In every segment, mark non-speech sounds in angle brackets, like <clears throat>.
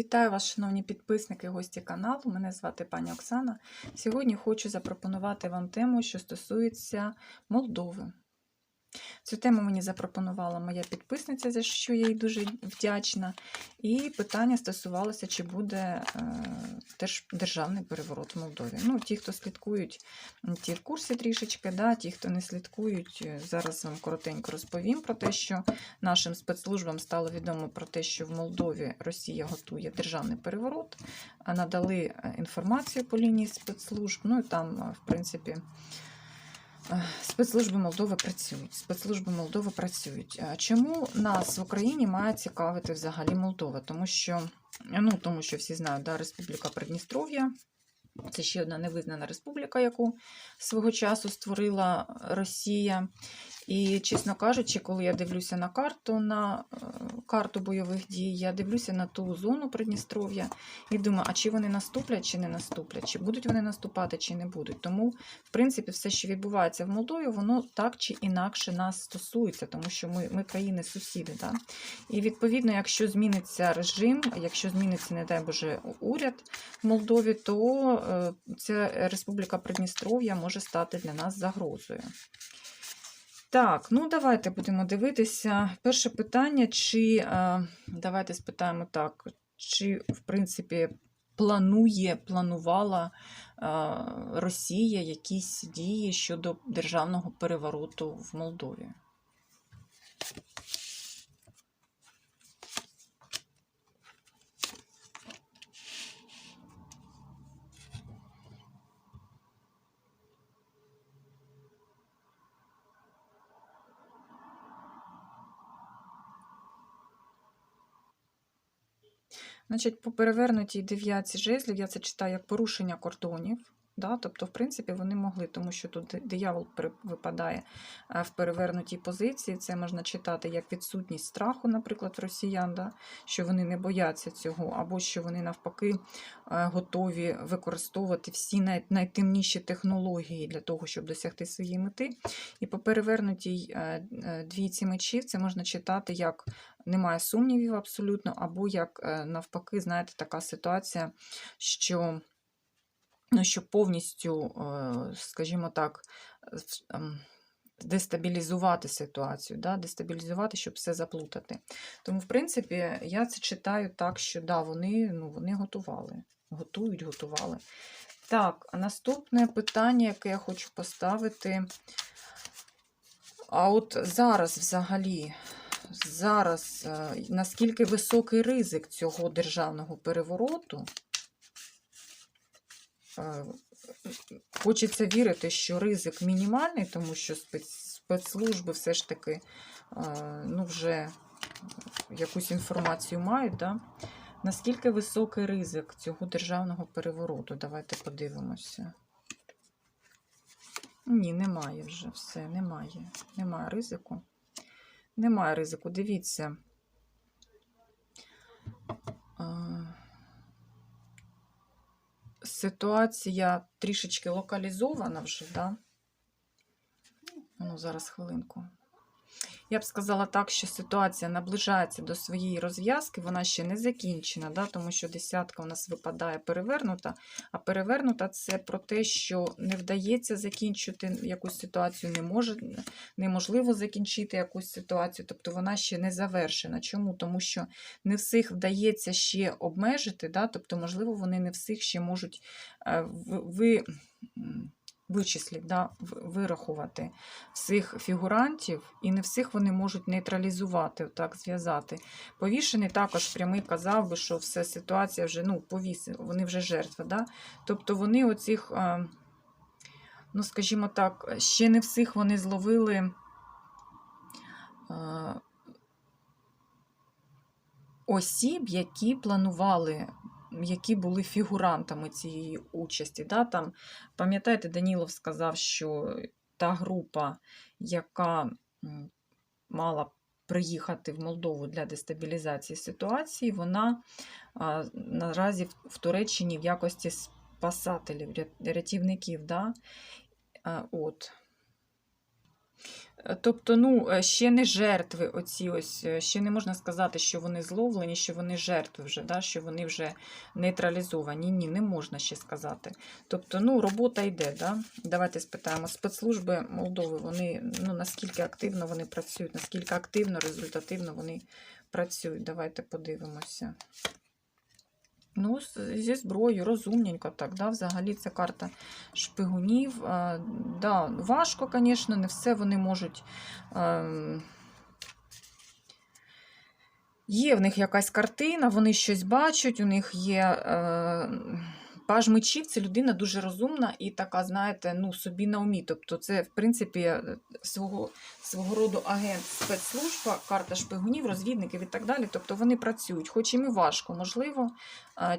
Вітаю вас, шановні підписники, гості каналу. Мене звати пані Оксана. Сьогодні хочу запропонувати вам тему, що стосується Молдови. Цю тему мені запропонувала моя підписниця, за що я їй дуже вдячна. І питання стосувалося, чи буде е, теж державний переворот в Молдові. Ну, ті, хто слідкують, ті в курсі трішечки, да, ті, хто не слідкують, е, зараз вам коротенько розповім про те, що нашим спецслужбам стало відомо про те, що в Молдові Росія готує державний переворот, надали е, інформацію по лінії спецслужб. Ну і там, в принципі, спецслужби Молдови працюють. Спецслужби Молдови працюють. Чому нас в Україні має цікавити взагалі Молдова? Тому що, ну, тому що всі знають, да, Республіка Придністров'я. Це ще одна невизнана республіка, яку свого часу створила Росія. І, чесно кажучи, коли я дивлюся на карту, на е, карту бойових дій, я дивлюся на ту зону Придністров'я і думаю, а чи вони наступлять, чи не наступлять, чи будуть вони наступати, чи не будуть. Тому, в принципі, все, що відбувається в Молдові, воно так чи інакше нас стосується, тому що ми, ми країни-сусіди. Да? І відповідно, якщо зміниться режим, якщо зміниться, не дай Боже, уряд в Молдові, то е, ця Республіка Придністров'я може стати для нас загрозою. Так, ну давайте будемо дивитися. Перше питання, чи е, давайте спитаємо так, чи в принципі планує, планувала е, Росія якісь дії щодо державного перевороту в Молдові? Значить, по перевернутій дев'ятці жезлів я це читаю як порушення кордонів. Да? Тобто, в принципі, вони могли, тому що тут диявол випадає е, в перевернутій позиції. Це можна читати як відсутність страху, наприклад, росіян, да? що вони не бояться цього, або що вони навпаки е, готові використовувати всі най- найтемніші технології для того, щоб досягти своєї мети. І по перевернутій е, двійці мечів це можна читати як немає сумнівів абсолютно, або як навпаки, знаєте, така ситуація, що, ну, що повністю, е, скажімо так, ем, дестабілізувати ситуацію, да? дестабілізувати, щоб все заплутати. Тому, в принципі, я це читаю так, що да, вони, ну, вони готували, готують, готували. Так, наступне питання, яке я хочу поставити. А от зараз взагалі, зараз е, наскільки високий ризик цього державного перевороту? Е, Хочеться вірити, що ризик мінімальний, тому що спецслужби все ж таки е, ну, вже якусь інформацію мають. Да? Наскільки високий ризик цього державного перевороту? Давайте подивимося. Ні, немає вже все, немає. Немає ризику. Немає ризику. Дивіться. Ситуація трішечки локалізована вже, да? Ну, зараз хвилинку. Я б сказала так, що ситуація наближається до своєї розв'язки, вона ще не закінчена, да? тому що десятка у нас випадає перевернута, а перевернута це про те, що не вдається закінчити якусь ситуацію, не може, неможливо закінчити якусь ситуацію, тобто вона ще не завершена. Чому? Тому що не всіх вдається ще обмежити, да? тобто, можливо, вони не всіх ще можуть е, ви, вичислити, да? вирахувати всіх фігурантів, і не всіх вони можуть нейтралізувати, так зв'язати. Повішений також прямий казав би, що все ситуація вже ну, повісив, вони вже жертва. Да? Тобто вони оцих, е, ну скажімо так, ще не всіх вони зловили. е, Осіб, які планували, які були фігурантами цієї участі. Да? Там, пам'ятаєте, Данілов сказав, що та група, яка мала приїхати в Молдову для дестабілізації ситуації, вона а, наразі в, в Туреччині в якості спасателів, рятівників. Да? А, от. Тобто, ну, е, ще не жертви оці ось, е, ще не можна сказати, що вони зловлені, що вони жертви вже, да, що вони вже нейтралізовані. Ні, не можна ще сказати. Тобто, ну, робота йде. Да? Давайте спитаємо. Спецслужби Молдови, вони, ну, наскільки активно вони працюють, наскільки активно, результативно вони працюють. Давайте подивимося. Ну, зі зброєю, розумненько так. Да? Взагалі це карта шпигунів. А, да, важко, звісно, не все вони можуть. ем, Є в них якась картина, вони щось бачать, у них є. Паж мечів це людина дуже розумна і така, знаєте, ну, собі на умі. Тобто, це, в принципі, е, свого, свого роду агент спецслужба, карта шпигунів, розвідників і так далі. Тобто вони працюють, хоч їм і важко, можливо,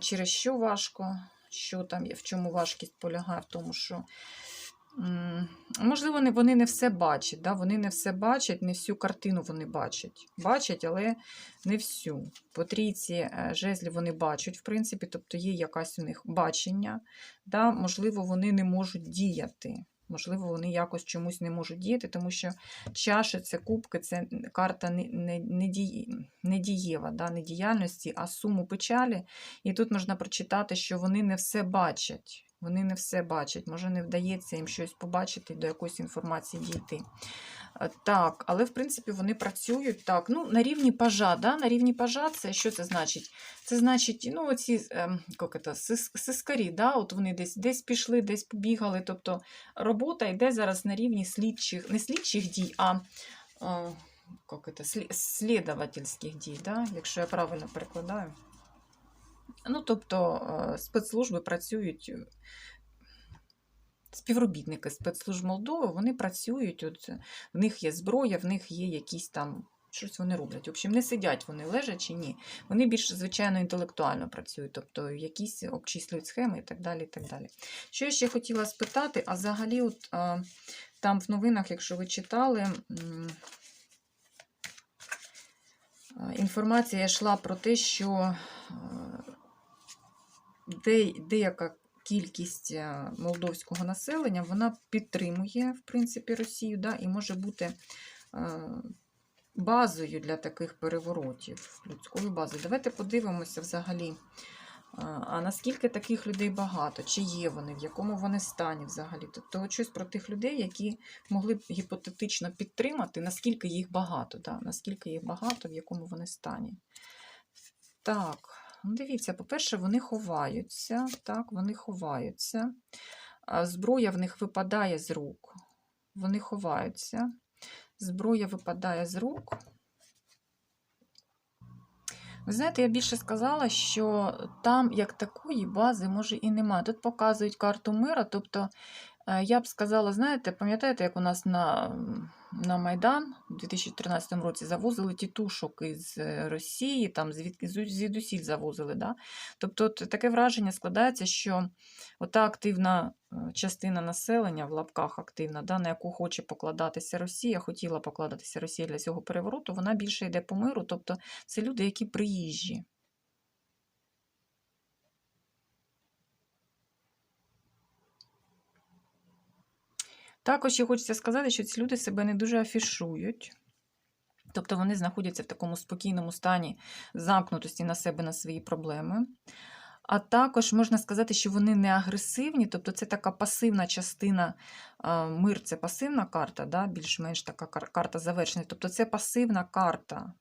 через що важко, що там є, в чому важкість полягає, в тому, що. Можливо, вони не все бачать, да? вони не все бачать, не всю картину вони бачать. Бачать, але не всю. По трійці е, жезлів вони бачать, в принципі, тобто є якась у них бачення. Да? Можливо, вони не можуть діяти. Можливо, вони якось чомусь не можуть діяти, тому що чаші це кубки, це карта не, не, не, не дієва, да? не діяльності, а суму печалі. І тут можна прочитати, що вони не все бачать. Вони не все бачать, може не вдається їм щось побачити, до якоїсь інформації дійти. Е, Так, але в принципі вони працюють так. Ну, на рівні пажа. Да? На рівні пажа це що це значить? Це значить, ну, оці це, сискарі, да? от вони десь, десь пішли, десь побігали. Тобто робота йде зараз на рівні слідчих, не слідчих дій, а е, слідовательських дій, да? якщо я правильно перекладаю. Ну, тобто е, спецслужби працюють, е, співробітники спецслужб Молдови, вони працюють, от, е, в них є зброя, в них є якісь там, щось вони роблять. В общем, не сидять вони лежачи, ні. Вони більш, звичайно, інтелектуально працюють, тобто якісь обчислюють схеми і так далі. і так далі. Що я ще хотіла спитати, а взагалі, от, там в новинах, якщо ви читали, інформація йшла про те, що деяка кількість е, молдовського населення вона підтримує, в принципі, Росію, да, і може бути е, базою для таких переворотів, людською базою. Давайте подивимося взагалі, е, а наскільки таких людей багато, чи є вони, в якому вони стані взагалі. Тобто щось про тих людей, які могли б гіпотетично підтримати, наскільки їх багато, да, наскільки їх багато, в якому вони стані. Так. Ну, Дивіться, по-перше, вони ховаються. Так, вони ховаються. Зброя в них випадає з рук. Вони ховаються. Зброя випадає з рук. Ви знаєте, я більше сказала, що там як такої бази може і немає. Тут показують карту мира, тобто е, я б сказала, знаєте, пам'ятаєте, як у нас на, на Майдан у 2013 році завозили тітушок із е, Росії, там звідки звідусіль завозили. Да? Тобто от таке враження складається, що ота активна е, частина населення, в лапках активна, да, на яку хоче покладатися Росія, хотіла покладатися Росія для цього перевороту, вона більше йде по миру. Тобто це люди, які приїжджі. Також ще хочеться сказати, що ці люди себе не дуже афішують. Тобто вони знаходяться в такому спокійному стані замкнутості на себе, на свої проблеми. А також можна сказати, що вони не агресивні, тобто це така пасивна частина. Мир це пасивна карта, да? більш-менш така карта завершення. Тобто це пасивна карта.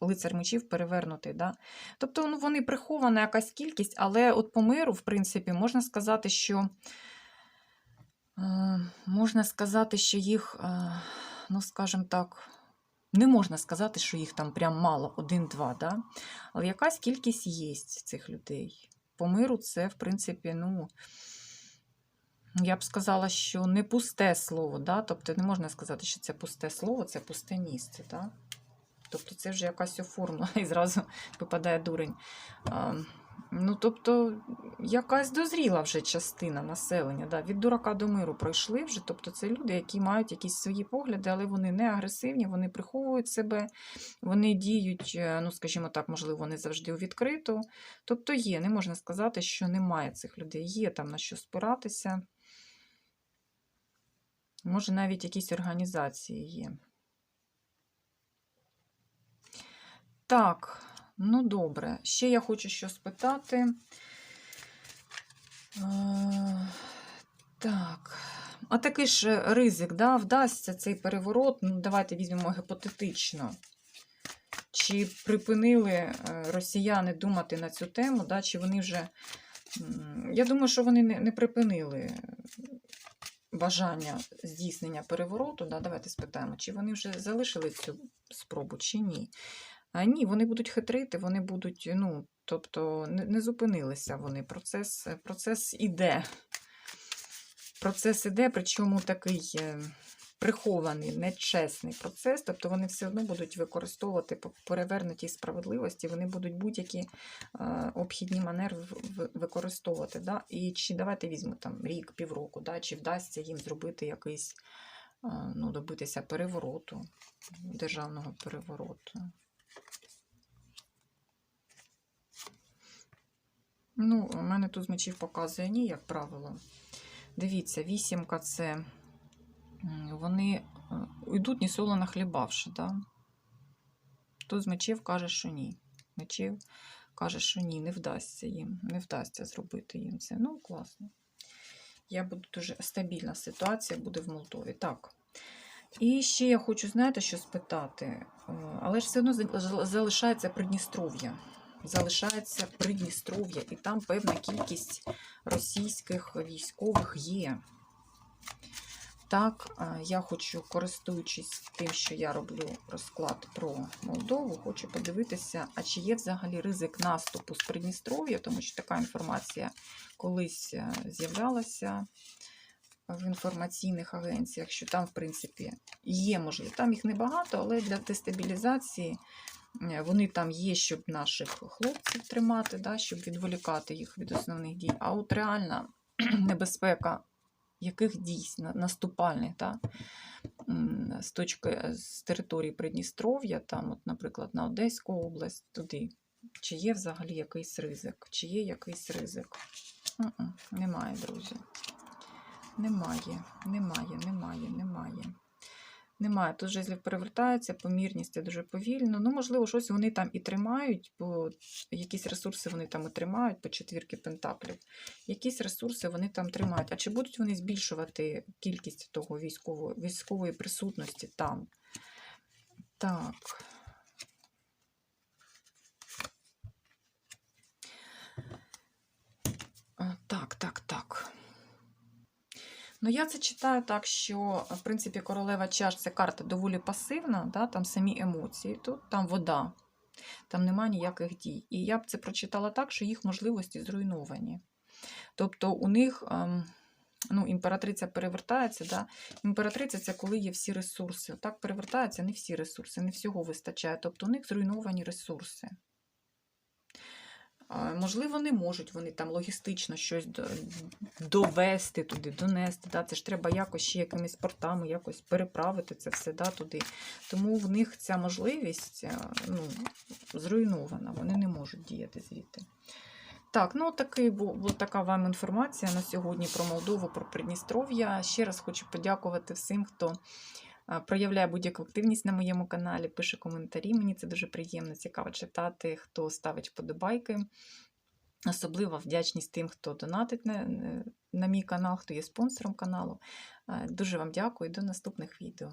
Лицар мечів перевернутий. Да? Тобто ну, вони прихована якась кількість, але от по миру, в принципі, можна сказати, що можна сказати, що їх, е, ну, скажімо так, не можна сказати, що їх там прям мало, один-два, да? але якась кількість є цих людей. По миру це, в принципі, ну, я б сказала, що не пусте слово, да? тобто не можна сказати, що це пусте слово, це пусте місце. Да? Тобто це вже якась оформлена <laughs> і зразу випадає дурень. Ну, тобто, якась дозріла вже частина населення. Да? Від дурака до миру пройшли вже. Тобто, це люди, які мають якісь свої погляди, але вони не агресивні, вони приховують себе, вони діють, е, ну, скажімо так, можливо, не завжди у відкриту. Тобто є, не можна сказати, що немає цих людей. Є там на що спиратися. Може, навіть якісь організації є. Так, ну добре. Ще я хочу що спитати. Е, Так. А такий ж ризик, да, вдасться цей переворот. Ну, давайте візьмемо гіпотетично. Чи припинили е, росіяни думати на цю тему, да, чи вони вже. Я думаю, що вони не припинили бажання здійснення перевороту. Да, давайте спитаємо, чи вони вже залишили цю спробу, чи ні. А ні, вони будуть хитрити, вони будуть, ну, тобто не, не зупинилися вони. Процес, процес іде. Процес іде, причому такий е, прихований, нечесний процес. Тобто вони все одно будуть використовувати по перевернутій справедливості, вони будуть будь-які е, обхідні в- використовувати. Да? І чи давайте візьмемо там рік, півроку, да? чи вдасться їм зробити якийсь, е, ну, добитися перевороту, державного перевороту. Ну, у мене тут з мечів показує ні, як правило. Дивіться, вісімка це вони е, йдуть ні соло нахлібавши, да? Тут з мечів каже, що ні. Мечів каже, що ні, не вдасться їм, не вдасться зробити їм це. Ну, класно. Я буду дуже стабільна ситуація буде в Молдові. Так. І ще я хочу, знаєте, що спитати, Е, але ж все одно залишається Придністров'я. Залишається Придністров'я, і там певна кількість російських військових є. Так, е, я хочу, користуючись тим, що я роблю розклад про Молдову, хочу подивитися, а чи є взагалі ризик наступу з Придністров'я, тому що така інформація колись е, з'являлася в інформаційних агенціях, що там, в принципі, є можливо. Там їх небагато, але для дестабілізації вони там є, щоб наших хлопців тримати, да, щоб відволікати їх від основних дій. А от реальна <clears throat> небезпека яких дій наступальних, да, з точки з території Придністров'я, там, от, наприклад, на Одеську область, туди. Чи є взагалі якийсь ризик? Чи є якийсь ризик? Немає, друзі. Немає, немає, немає, немає. Немає. Тут жезлів перевертається, помірність дуже повільно. Ну, можливо, щось вони там і тримають, бо якісь ресурси вони там і тримають по четвірки пентаклів. Якісь ресурси вони там тримають. А чи будуть вони збільшувати кількість того військової, військової присутності там? Так. Так, так, так. Ну, я це читаю так, що, в принципі, королева чаш це карта доволі пасивна, да, там самі емоції, тут там вода, там немає ніяких дій. І я б це прочитала так, що їх можливості зруйновані. Тобто у них ем, ну, імператриця перевертається. Да? Імператриця це коли є всі ресурси. Так перевертаються не всі ресурси, не всього вистачає. Тобто у них зруйновані ресурси. Можливо, не можуть вони там логістично щось довести туди, донести. Да? Це ж треба якось ще якимись портами якось переправити це все да, туди. Тому в них ця можливість е, ну, зруйнована, вони не можуть діяти звідти. Так, ну такий бу- була така вам інформація на сьогодні про Молдову, про Придністров'я. Ще раз хочу подякувати всім, хто проявляє будь-яку активність на моєму каналі, пише коментарі. Мені це дуже приємно, цікаво читати, хто ставить вподобайки. Особлива вдячність тим, хто донатить на, на мій канал, хто є спонсором каналу. Дуже вам дякую і до наступних відео.